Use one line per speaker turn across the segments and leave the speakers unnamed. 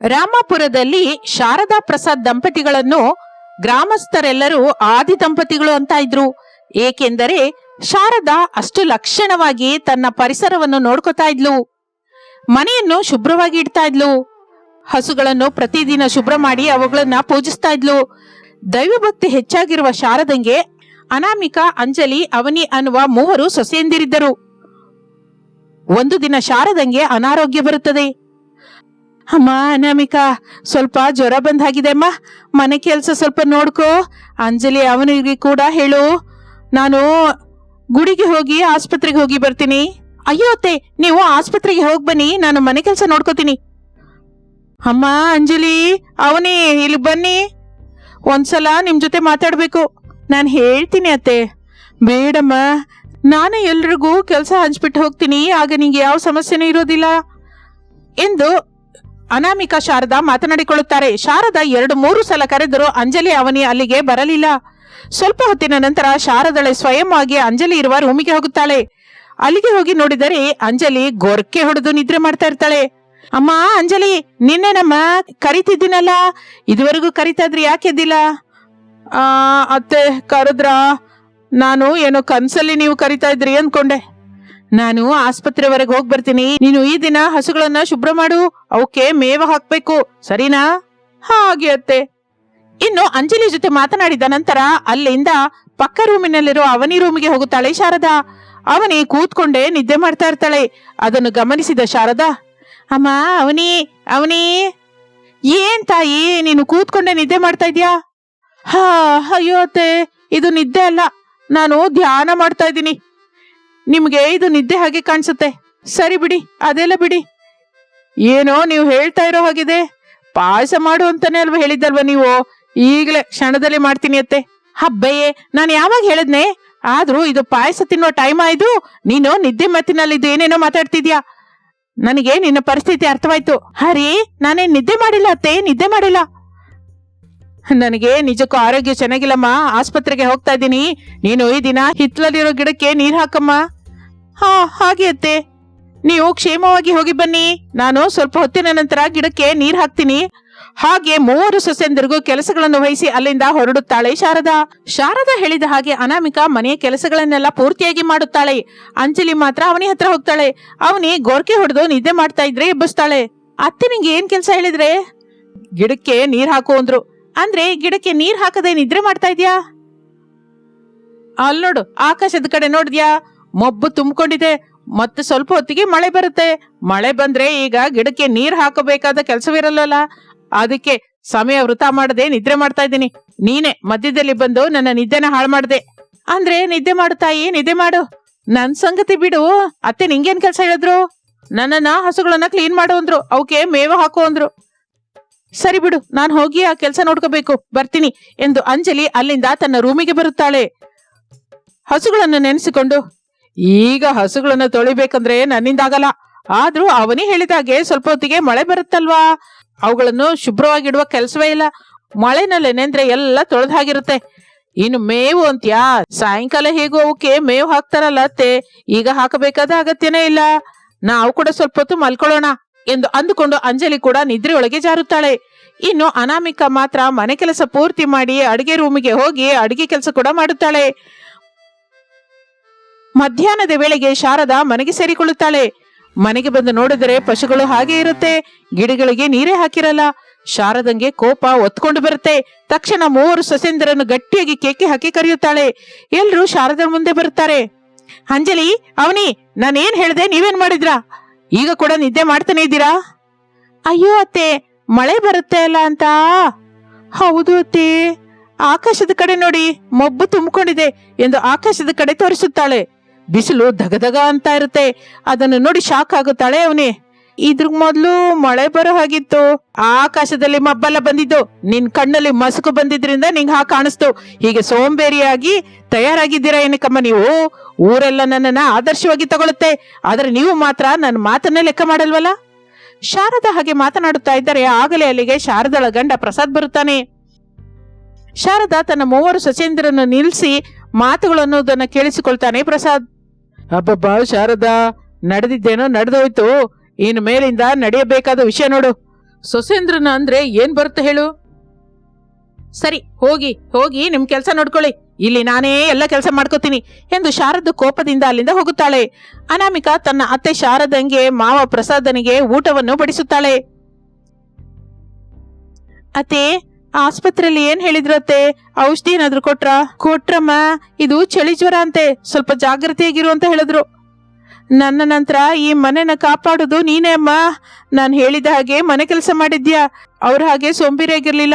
ರಾಮಾಪುರದಲ್ಲಿ ಶಾರದಾ ಪ್ರಸಾದ್ ದಂಪತಿಗಳನ್ನು ಗ್ರಾಮಸ್ಥರೆಲ್ಲರೂ ಆದಿ ದಂಪತಿಗಳು ಅಂತ ಇದ್ರು. ಏಕೆಂದರೆ ಶಾರದಾ ಅಷ್ಟು ಲಕ್ಷಣವಾಗಿ ತನ್ನ ಪರಿಸರವನ್ನು ನೋಡ್ಕೋತಾ ಇದ್ಲು. ಮನೆಯನ್ನು ಶುಭ್ರವಾಗಿ ಇಡ್ತಾ ಇದ್ಲು. ಹಸುಗಳನ್ನು ಪ್ರತಿದಿನ ಶುಭ್ರ ಮಾಡಿ ಅವುಗಳನ್ನ ಪೂಜಿಸ್ತಾ ಇದ್ಲು. ದೈವಭಕ್ತಿ ಹೆಚ್ಚಾಗಿರುವ ಶಾರದಂಗೆ ಅನಾಮಿಕಾ ಅಂಜಲಿ, ಅವನಿ ಅನ್ನುವ ಮೂವರು ಸೊಸೆಯಂದಿರಿದ್ದರು. ಒಂದು ದಿನ ಶಾರದಂಗೆ ಅನಾರೋಗ್ಯ ಬರುತ್ತದೆ. ಅಮ್ಮ, ಅನಾಮಿಕಾ, ಸ್ವಲ್ಪ ಜ್ವರ ಬಂದಾಗಿದೆ ಅಮ್ಮ. ಮನೆ ಕೆಲಸ ಸ್ವಲ್ಪ ನೋಡ್ಕೋ. ಅಂಜಲಿ ಅವನಿಗೆ ಕೂಡ ಹೇಳು. ನಾನು ಗುಡಿಗೆ ಹೋಗಿ ಆಸ್ಪತ್ರೆಗೆ ಹೋಗಿ ಬರ್ತೀನಿ. ಅಯ್ಯೋ ಅತ್ತೆ, ನೀವು ಆಸ್ಪತ್ರೆಗೆ ಹೋಗಿ ಬನ್ನಿ. ನಾನು ಮನೆ ಕೆಲಸ ನೋಡ್ಕೋತೀನಿ. ಅಮ್ಮ, ಅಂಜಲಿ, ಅವನೇ, ಇಲ್ಲಿ ಬನ್ನಿ. ಒಂದ್ಸಲ ನಿಮ್ಮ ಜೊತೆ ಮಾತಾಡಬೇಕು. ನಾನು ಹೇಳ್ತೀನಿ ಅತ್ತೆ. ಬೇಡಮ್ಮ, ನಾನು ಎಲ್ರಿಗೂ ಕೆಲಸ ಹಂಚ್ಬಿಟ್ಟು ಹೋಗ್ತೀನಿ. ಆಗ ನಿಂಗೆ ಯಾವ ಸಮಸ್ಯೆನೂ ಇರೋದಿಲ್ಲ. ಎಂದು ಅನಾಮಿಕಾ ಶಾರದಾ ಮಾತನಾಡಿಕೊಳ್ಳುತ್ತಾರೆ. ಶಾರದಾ ಎರಡು ಮೂರು ಸಲ ಕರೆದರೂ ಅಂಜಲಿ ಅವನಿ ಅಲ್ಲಿಗೆ ಬರಲಿಲ್ಲ. ಸ್ವಲ್ಪ ಹೊತ್ತಿನ ನಂತರ ಶಾರದಳೆ ಸ್ವಯಂವಾಗಿ ಅಂಜಲಿ ಇರುವ ರೂಮಿಗೆ ಹೋಗುತ್ತಾಳೆ. ಅಲ್ಲಿಗೆ ಹೋಗಿ ನೋಡಿದರೆ ಅಂಜಲಿ ಗೊರ್ಕೆ ಹೊಡೆದು ನಿದ್ರೆ ಮಾಡ್ತಾ ಇರ್ತಾಳೆ. ಅಮ್ಮ, ಅಂಜಲಿ, ನಿನ್ನೆ ನಮ್ಮ ಕರಿತಿದ್ದೀನಲ್ಲ? ಇದುವರೆಗೂ ಕರಿತಾ ಇದ್ರಿ ಯಾಕೆ ಎದ್ದಿಲ್ಲ? ಅತ್ತೆ, ಕರೆದ್ರ? ನಾನು ಏನೋ ಕನ್ಸಲ್ಲಿ ನೀವು ಕರಿತಾ ಇದ್ರಿ ಅನ್ಕೊಂಡೆ ನಾನು ಆಸ್ಪತ್ರೆವರೆಗೆ ಹೋಗಿ ಬರ್ತೀನಿ. ನೀನು ಈ ದಿನ ಹಸುಗಳನ್ನ ಶುಭ್ರ ಮಾಡು. ಅವಕ್ಕೆ ಮೇವ ಹಾಕ್ಬೇಕು. ಸರಿನಾ? ಹಾಗೆ ಅತ್ತೆ. ಇನ್ನು ಅಂಜಲಿ ಜೊತೆ ಮಾತನಾಡಿದ ನಂತರ ಅಲ್ಲಿಂದ ಪಕ್ಕ ರೂಮಿನಲ್ಲಿರೋ ಅವನಿ ರೂಮಿಗೆ ಹೋಗುತ್ತಾಳೆ ಶಾರದಾ. ಅವನಿ ಕೂತ್ಕೊಂಡೇ ನಿದ್ದೆ ಮಾಡ್ತಾ ಇರ್ತಾಳೆ. ಅದನ್ನು ಗಮನಿಸಿದ ಶಾರದಾ. ಅಮ್ಮ, ಅವನಿ ಅವನಿ. ಏನ್ ತಾಯಿ, ನೀನು ಕೂತ್ಕೊಂಡೆ ನಿದ್ದೆ ಮಾಡ್ತಾ ಇದ್ಯಾ? ಹಾ, ಅಯ್ಯೋ ಅತ್ತೆ, ಇದು ನಿದ್ದೆ ಅಲ್ಲ. ನಾನು ಧ್ಯಾನ ಮಾಡ್ತಾ ಇದ್ದೀನಿ. ನಿಮ್ಗೆ ಇದು ನಿದ್ದೆ ಹಾಗೆ ಕಾಣಿಸುತ್ತೆ. ಸರಿ ಬಿಡಿ, ಅದೆಲ್ಲ ಬಿಡಿ. ಏನೋ ನೀವು ಹೇಳ್ತಾ ಇರೋ ಹಾಗಿದೆ ಪಾಯಸ ಮಾಡು ಅಂತಾನೆ ಅಲ್ವಾ ಹೇಳಿದ್ದಲ್ವಾ ನೀವು? ಈಗಲೇ ಕ್ಷಣದಲ್ಲಿ ಮಾಡ್ತೀನಿ ಅತ್ತೆ. ಹಬ್ಬಯ್ಯೇ, ನಾನು ಯಾವಾಗ ಹೇಳದ್ನೆ? ಆದ್ರೂ ಇದು ಪಾಯಸ ತಿನ್ನೋ ಟೈಮ್ ಆಯ್ತು ನೀನು ನಿದ್ದೆ ಮತ್ತಿನಲ್ಲಿ ಇದು ಏನೇನೋ ಮಾತಾಡ್ತಿದ್ಯಾ? ನನಗೆ ನಿನ್ನ ಪರಿಸ್ಥಿತಿ ಅರ್ಥವಾಯ್ತು. ಹರಿ, ನಾನೇ ನಿದ್ದೆ ಮಾಡಿಲ್ಲ ಅತ್ತೆ, ನಿದ್ದೆ ಮಾಡಿಲ್ಲ. ನನಗೆ ನಿಜಕ್ಕೂ ಆರೋಗ್ಯ ಚೆನ್ನಾಗಿಲ್ಲಮ್ಮ. ಆಸ್ಪತ್ರೆಗೆ ಹೋಗ್ತಾ ಇದ್ದೀನಿ. ನೀನು ಈ ದಿನ ಹಿತ್ಲಲ್ಲಿರೋ ಗಿಡಕ್ಕೆ ನೀರ್ ಹಾಕಮ್ಮ. ಹಾ, ಹಾಗೆ ಅತ್ತೆ. ನೀವು ಕ್ಷೇಮವಾಗಿ ಹೋಗಿ ಬನ್ನಿ. ನಾನು ಸ್ವಲ್ಪ ಹೊತ್ತಿನ ನಂತರ ಗಿಡಕ್ಕೆ ನೀರು ಹಾಕ್ತೀನಿ. ಹಾಗೆ ಮೂವರು ಸೊಸೆಂದರಿಗೂ ಕೆಲಸಗಳನ್ನು ವಹಿಸಿ ಅಲ್ಲಿಂದ ಹೊರಡುತ್ತಾಳೆ ಶಾರದಾ. ಶಾರದಾ ಹೇಳಿದ ಹಾಗೆ ಅನಾಮಿಕಾ ಮನೆಯ ಕೆಲಸಗಳನ್ನೆಲ್ಲ ಪೂರ್ತಿಯಾಗಿ ಮಾಡುತ್ತಾಳೆ. ಅಂಜಲಿ ಮಾತ್ರ ಅವನಿ ಹತ್ರ ಹೋಗ್ತಾಳೆ. ಅವನಿ ಗೋರ್ಕೆ ಹೊಡೆದು ನಿದ್ದೆ ಮಾಡ್ತಾ ಇದ್ರೆ ಎಬ್ಬಿಸ್ತಾಳೆ. ಅತ್ತೆ, ನಿಂಗೆ ಏನ್ ಕೆಲಸ ಹೇಳಿದ್ರೆ? ಗಿಡಕ್ಕೆ ನೀರ್ ಹಾಕು ಅಂದ್ರು. ಅಂದ್ರೆ ಗಿಡಕ್ಕೆ ನೀರ್ ಹಾಕದೆ ನಿದ್ರೆ ಮಾಡ್ತಾ ಇದ್ಯಾ? ಅಲ್ ನೋಡು, ಆಕಾಶದ ಕಡೆ ನೋಡಿದ್ಯಾ? ಮಬ್ಬು ತುಂಬಿಕೊಂಡಿದೆ. ಮತ್ತೆ ಸ್ವಲ್ಪ ಹೊತ್ತಿಗೆ ಮಳೆ ಬರುತ್ತೆ. ಮಳೆ ಬಂದ್ರೆ ಈಗ ಗಿಡಕ್ಕೆ ನೀರ್ ಹಾಕಬೇಕಾದ ಕೆಲಸವಿರಲ್ಲ ಅದಕ್ಕೆ ಸಮಯ ವೃತ ಮಾಡದೆ ನಿದ್ರೆ ಮಾಡ್ತಾ ಇದ್ದೀನಿ. ನೀನೆ ಮಧ್ಯದಲ್ಲಿ ಬಂದು ನನ್ನ ನಿದ್ದೆನ ಹಾಳು ಮಾಡಿದೆ. ಅಂದ್ರೆ ನಿದ್ದೆ ಮಾಡು ತಾಯಿ, ನಿದ್ದೆ ಮಾಡು. ನನ್ ಸಂಗತಿ ಬಿಡು. ಅತ್ತೆ ನಿಂಗೇನ್ ಕೆಲಸ ಹೇಳಿದ್ರು? ನನ್ನನ್ನ ಹಸುಗಳನ್ನ ಕ್ಲೀನ್ ಮಾಡು ಅಂದ್ರು. ಅವಕ್ಕೆ ಮೇವು ಹಾಕು ಅಂದ್ರು. ಸರಿ ಬಿಡು, ನಾನು ಹೋಗಿ ಆ ಕೆಲಸ ನೋಡ್ಕೋಬೇಕು ಬರ್ತೀನಿ ಎಂದು ಅಂಜಲಿ ಅಲ್ಲಿಂದ ತನ್ನ ರೂಮಿಗೆ ಬರುತ್ತಾಳೆ. ಹಸುಗಳನ್ನು ನೆನೆಸಿಕೊಂಡು ಈಗ ಹಸುಗಳನ್ನು ತೊಳಿಬೇಕಂದ್ರೆ ನನ್ನಿಂದಾಗಲ್ಲ. ಆದ್ರೂ ಅವನೇ ಹೇಳಿದಾಗೆ ಸ್ವಲ್ಪ ಹೊತ್ತಿಗೆ ಮಳೆ ಬರುತ್ತಲ್ವಾ? ಅವುಗಳನ್ನು ಶುಭ್ರವಾಗಿಡುವ ಕೆಲಸವೇ ಇಲ್ಲ. ಮಳೆನಲ್ಲಿ ನೆಂದ್ರೆ ಎಲ್ಲ ತೊಳೆದಾಗಿರುತ್ತೆ ಇನ್ನು ಮೇವು ಅಂತ್ಯಾ? ಸಾಯಂಕಾಲ ಹೇಗೂ ಅವಕ್ಕೆ ಮೇವು ಹಾಕ್ತಾರಲ್ಲ ಅತ್ತೆ. ಈಗ ಹಾಕಬೇಕಾದ ಅಗತ್ಯನೇ ಇಲ್ಲ. ನಾವು ಕೂಡ ಸ್ವಲ್ಪ ಹೊತ್ತು ಮಲ್ಕೊಳ್ಳೋಣ ಎಂದು ಅಂದುಕೊಂಡು ಅಂಜಲಿ ಕೂಡ ನಿದ್ರೆಯೊಳಗೆ ಜಾರುತ್ತಾಳೆ. ಇನ್ನು ಅನಾಮಿಕ ಮಾತ್ರ ಮನೆ ಕೆಲಸ ಪೂರ್ತಿ ಮಾಡಿ ಅಡಿಗೆ ರೂಮಿಗೆ ಹೋಗಿ ಅಡಿಗೆ ಕೆಲಸ ಕೂಡ ಮಾಡುತ್ತಾಳೆ. ಮಧ್ಯಾಹ್ನದ ವೇಳೆಗೆ ಶಾರದಾ ಮನೆಗೆ ಸೇರಿಕೊಳ್ಳುತ್ತಾಳೆ. ಮನೆಗೆ ಬಂದು ನೋಡಿದರೆ ಪಶುಗಳು ಹಾಗೆ ಇರುತ್ತೆ. ಗಿಡಗಳಿಗೆ ನೀರೇ ಹಾಕಿರಲ್ಲ. ಶಾರದಂಗೆ ಕೋಪ ಒತ್ಕೊಂಡು ಬರುತ್ತೆ. ತಕ್ಷಣ ಮೂವರು ಸೊಸೆಂದರನ್ನು ಗಟ್ಟಿಯಾಗಿ ಕೇಕೆ ಹಾಕಿ ಕರೆಯುತ್ತಾಳೆ. ಎಲ್ಲರೂ ಶಾರದ ಮುಂದೆ ಬರುತ್ತಾರೆ. ಅಂಜಲಿ, ಅವನಿ, ನಾನೇನ್ ಹೇಳಿದೆ, ನೀವೇನ್ ಮಾಡಿದ್ರಾ? ಈಗ ಕೂಡ ನಿದ್ದೆ ಮಾಡ್ತಾನೆ ಇದ್ದೀರಾ? ಅಯ್ಯೋ ಅತ್ತೆ, ಮಳೆ ಬರುತ್ತೆ ಅಲ್ಲ ಅಂತ. ಹೌದು ಅತ್ತೆ. ಆಕಾಶದ ಕಡೆ ನೋಡಿ, ಮೊಬ್ಬು ತುಂಬಿಕೊಂಡಿದೆ ಎಂದು ಆಕಾಶದ ಕಡೆ ತೋರಿಸುತ್ತಾಳೆ. ಬಿಸಿಲು ಧಗಧಗ ಅಂತ ಇರುತ್ತೆ. ಅದನ್ನು ನೋಡಿ ಶಾಕ್ ಆಗುತ್ತಾಳೆ ಅವನೇ. ಇದ್ರ ಮೊದಲು ಮಳೆ ಬರೋ ಹಾಗಿತ್ತು. ಆಕಾಶದಲ್ಲಿ ಮಬ್ಬೆಲ್ಲ ಬಂದಿದ್ದು. ನಿನ್ ಕಣ್ಣಲ್ಲಿ ಮಸುಕು ಬಂದಿದ್ರಿಂದ ನಿಂಗ್ ಹಾ ಕಾಣಿಸ್ತು. ಹೀಗೆ ಸೋಂಬೇರಿಯಾಗಿ ತಯಾರಾಗಿದ್ದೀರಾ ಏನಕ್ಕಮ್ಮ ನೀವು? ಊರೆಲ್ಲ ನನ್ನನ್ನ ಆದರ್ಶವಾಗಿ ತಗೊಳುತ್ತೆ. ಆದ್ರೆ ನೀವು ಮಾತ್ರ ನನ್ನ ಮಾತನ್ನೇ ಲೆಕ್ಕ ಮಾಡಲ್ವಲ್ಲ? ಶಾರದ ಹಾಗೆ ಮಾತನಾಡುತ್ತಾ ಇದ್ದಾರೆ ಆಗಲೇ ಅಲ್ಲಿಗೆ ಶಾರದಳ ಗಂಡ ಪ್ರಸಾದ್ ಬರುತ್ತಾನೆ. ಶಾರದಾ ತನ್ನ ಮೂವರು ಸಚೇಂದ್ರನ್ನು ನಿಲ್ಲಿಸಿ ಮಾತುಗಳು ಅನ್ನೋದನ್ನ ಕೇಳಿಸಿಕೊಳ್ತಾನೆ ಪ್ರಸಾದ್. ಅಬ್ಬಬ್ಬ ಶಾರದಾ ನಡೆದಿದ್ದೇನೋ ನಡೆದೋಯ್ತು. ಇನ್ನು ಮೇಲಿಂದ ನಡೆಯಬೇಕಾದ ವಿಷಯ ನೋಡು. ಸೊಸೇಂದ್ರನ ಅಂದ್ರೆ ಏನ್ ಬರುತ್ತೆ ಹೇಳು? ಸರಿ ಹೋಗಿ ಹೋಗಿ ನಿಮ್ ಕೆಲಸ ನೋಡ್ಕೊಳ್ಳಿ. ಇಲ್ಲಿ ನಾನೇ ಎಲ್ಲ ಕೆಲಸ ಮಾಡ್ಕೋತೀನಿ ಎಂದು ಶಾರದ ಕೋಪದಿಂದ ಅಲ್ಲಿಂದ ಹೋಗುತ್ತಾಳೆ. ಅನಾಮಿಕಾ ತನ್ನ ಅತ್ತೆ ಶಾರದಂಗೆ ಮಾವ ಪ್ರಸಾದನಿಗೆ ಊಟವನ್ನು ಬಡಿಸುತ್ತಾಳೆ. ಅತ್ತೆ ಆಸ್ಪತ್ರೆಯಲ್ಲಿ ಏನ್ ಹೇಳಿದ್ರತ್ತೆ? ಔಷಧಿ ಏನಾದ್ರು ಕೊಟ್ರ? ಕೊಟ್ರಮ್ಮ, ಇದು ಚಳಿ ಜ್ವರ ಅಂತೆ. ಸ್ವಲ್ಪ ಜಾಗೃತಿಯಾಗಿರು ಅಂತ ಹೇಳಿದ್ರು. ನನ್ನ ನಂತರ ಈ ಮನೆನ ಕಾಪಾಡೋದು ನೀನೇ ಅಮ್ಮ. ನಾನು ಹೇಳಿದ ಹಾಗೆ ಮನೆ ಕೆಲಸ ಮಾಡಿದ್ಯಾ? ಅವ್ರ ಹಾಗೆ ಸೋಂಬೇರಿಯಾಗಿರ್ಲಿಲ್ಲ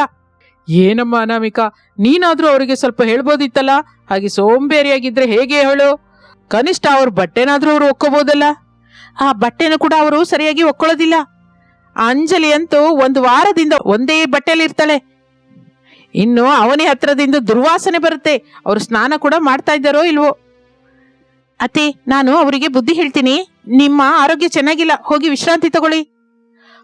ಏನಮ್ಮ ಅನಾಮಿಕಾ? ನೀನಾದ್ರೂ ಅವರಿಗೆ ಸ್ವಲ್ಪ ಹೇಳ್ಬೋದಿತ್ತಲ್ಲ? ಹಾಗೆ ಸೋಂಬೇರಿಯಾಗಿದ್ರೆ ಹೇಗೆ ಹೇಳು? ಕನಿಷ್ಠ ಅವ್ರ ಬಟ್ಟೆನಾದ್ರೂ ಅವ್ರು ಒಕ್ಕೋಬೋದಲ್ಲ? ಆ ಬಟ್ಟೆನ ಕೂಡ ಅವರು ಸರಿಯಾಗಿ ಒಕ್ಕೊಳ್ಳೋದಿಲ್ಲ. ಅಂಜಲಿ ಅಂತೂ ಒಂದು ವಾರದಿಂದ ಒಂದೇ ಬಟ್ಟೆಯಲ್ಲಿ ಇರ್ತಾಳೆ ಇನ್ನು ಅವನೇ ಹತ್ರದಿಂದ ದುರ್ವಾಸನೆ ಬರುತ್ತೆ. ಅವರು ಸ್ನಾನ ಕೂಡ ಮಾಡ್ತಾ ಇದ್ದಾರೋ ಇಲ್ವೋ? ಅತ್ತೆ, ನಾನು ಅವರಿಗೆ ಬುದ್ಧಿ ಹೇಳ್ತೀನಿ. ನಿಮ್ಮ ಆರೋಗ್ಯ ಚೆನ್ನಾಗಿಲ್ಲ. ಹೋಗಿ ವಿಶ್ರಾಂತಿ ತಗೊಳ್ಳಿ.